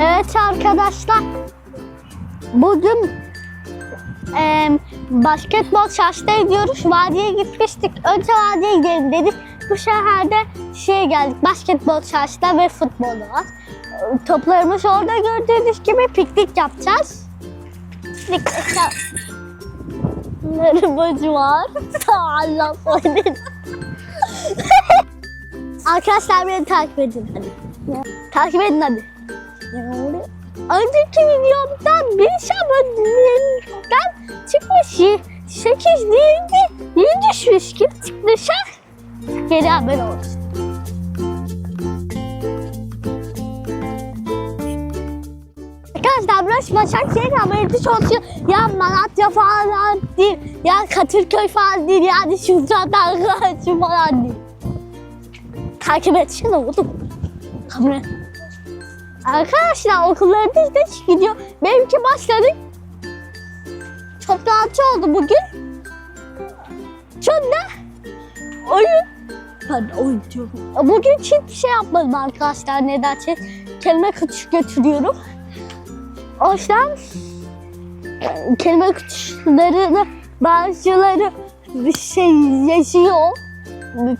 Evet arkadaşlar. Bugün em, basketbol çarşıda gidiyoruz. Vadiye gitmiştik. Önce vadiye gidelim dedik. Bu şehirde şey geldik. Basketbol çarşıda ve futbol var. Toplarımız orada gördüğünüz gibi piknik yapacağız. Piknik Arabacı var. Allah söylesin. Arkadaşlar beni takip edin hadi. Takip edin hadi. Önceki videomdan bir şabanından çıkmış. 8 değildi. 7 düşmüş gibi çıkmışa. Geri haber olsun. Arkadaşlar burası Başakşehir haberci çalışıyor. Ya Malatya falan değil. Ya Katırköy falan değil. Yani Şurca'dan kaçı falan değil. Takip etsene oğlum. Kamera. Arkadaşlar okullarımız da gidiyor. Benimki başladı. Toplantı oldu bugün. Sonra oyun. Ben oyun diyorum. Bugün hiçbir şey yapmadım arkadaşlar. Nedense kelime kutusu götürüyorum. O yüzden e, kelime kutularını bazıları bir şey yazıyor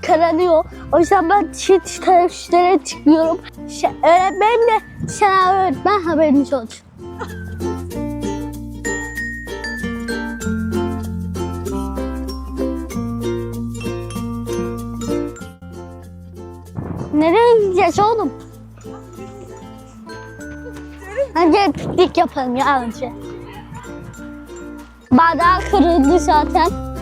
kararıyor. O yüzden ben hiç teneffüslere çıkmıyorum. Şey, öğretmenim de sen öğretmen haberiniz olsun. Nereye gideceğiz oğlum? Hadi piknik yapalım ya önce. Bardağı kırıldı zaten.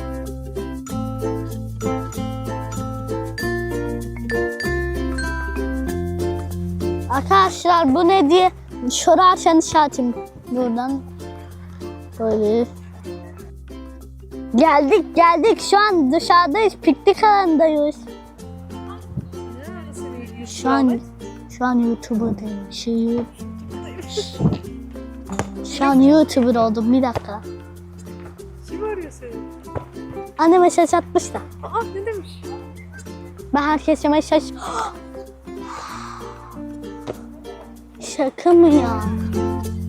Arkadaşlar bu ne diye sorarsan işaretim buradan böyle geldik geldik. Şu an dışarıdayız piknik alanındayız. Şu an şu an YouTuber'dayım. Şey şu an YouTuber oldum. Bir dakika. Kim arıyor seni? anne mesaj atmış da. Aa ne demiş? ben herkese mesaj 小科目有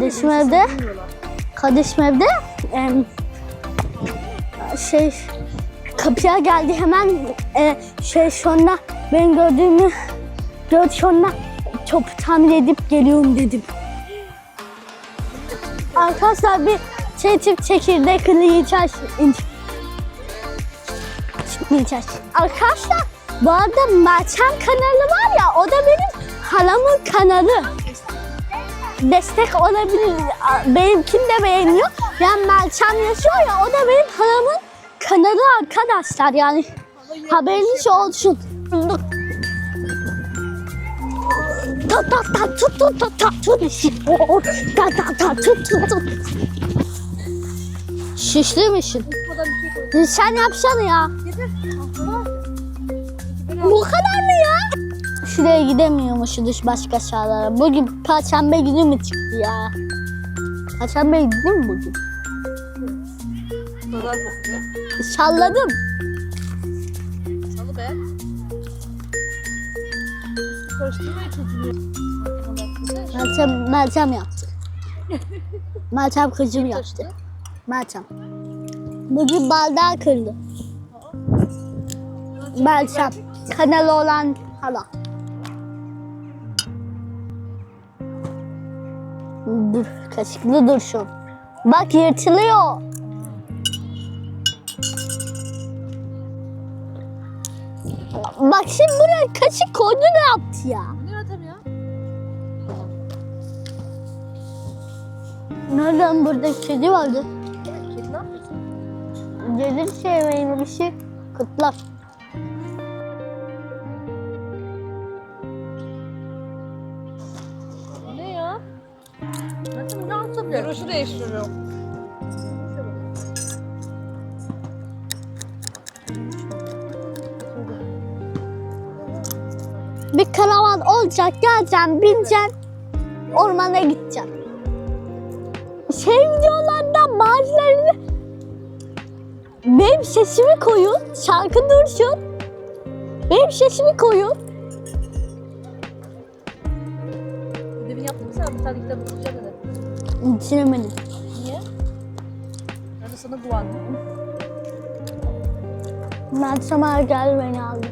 Kardeşim evde. Kardeşim evde. em, şey kapıya geldi hemen e, şey sonra ben gördüğümü gördü sonra çok tamir edip geliyorum dedim. Arkadaşlar bir şey tip çekirdek yiyeceğiz. Yiyeceğiz. Arkadaşlar bu arada Mertcan kanalı var ya o da benim halamın kanalı destek olabilir. Benimkini de beğeniyor. Yani Melçan yaşıyor ya o da benim halamın kanalı arkadaşlar yani haberiniz olsun. ta ta ta tut tut ta ta tut. Ta ta ta tut tut tut. Şişli misin? Buradan bir koy. Sen yapsana ya. Bu kadar mı? Şuraya gidemiyormuşuz başka şehirlere. Bugün Perşembe günü mü çıktı ya? Perşembe günü mü bugün? Salladım. Salı be. Karıştırmaya çocuğu. Meltem, Meltem yaptı. Meltem kızım yaptı. Meltem. Bugün bardağı kırdı. Meltem. Kanalı olan hala. Dur, kaşıklı dursun. Bak yırtılıyor. Bak şimdi buraya kaşık koydu ne yaptı ya? Ne ya? Nereden burada kedi vardı? Kedi ne yapıyorsun? Gelir sevmeyin bir şey kıtlar. Yaptım? Görüşü değiştiriyorum. Bir karavan olacak geleceğim bineceğim ormana gideceğim. Şey videolardan bazılarını benim sesimi koyun şarkı dursun. Benim sesimi koyun. Ödevini yaptın mı sen? Bir tane kitap okuyacak dedi. Bitiremedim. Niye? Ben de sana güvendim. Meltem abi geldi beni aldı.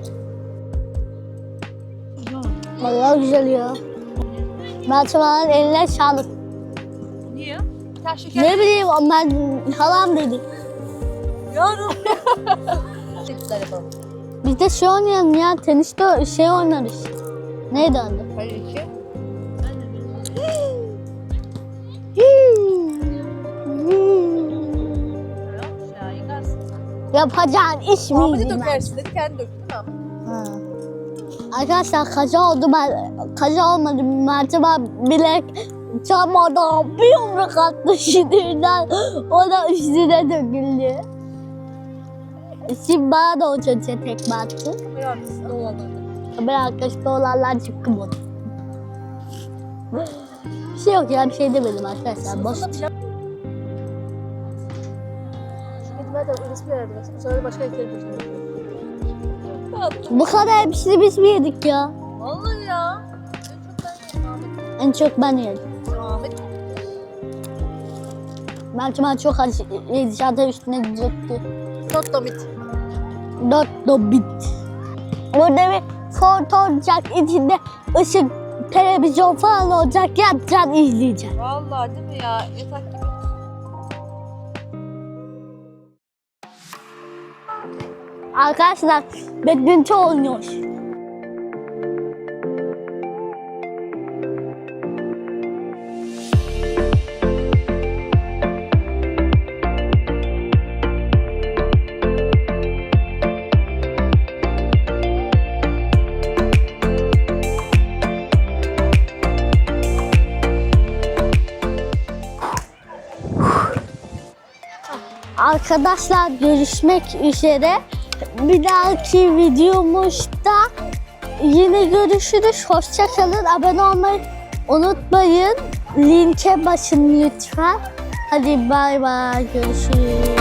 Vallahi güzel ya. Meltem abinin eline sağlık. Niye? Ters şeker. Ne bileyim ben halam dedi. Yapalım. Biz de şey oynayalım ya teniste şey oynarız. Neydi adı? Hayır Yapacağın iş Muhammed'i miydi? dökersin dedi kendi döktü. Ha. Arkadaşlar kaza oldu ben kaza olmadı Mert'e ben bilek çamadan bir yumruk attı sinirden o da üstüne döküldü. Şimdi bana da o çocuğa tekme attı. Kamera arkasında olanlar. Kamera arkasında olanlar çıktı bunu. Bir şey yok ya bir şey demedim arkadaşlar. Boş. Pilav... Bu sefer başka. Bu kadar hepsini biz mi yedik ya? Vallahi ya. En çok ben yedim Ahmet. Belki ben çok acı yedi üstüne döktü. Not domit. Dört dobit. Burada bir fort olacak içinde ışık, televizyon falan olacak yatacaksın izleyeceksin. Vallahi değil mi ya? Yatak Arkadaşlar badminton oynuyor. Arkadaşlar görüşmek üzere. Bir dahaki videomuzda yine görüşürüz. Hoşçakalın. Abone olmayı unutmayın. Linke basın lütfen. Hadi bay bay. Görüşürüz.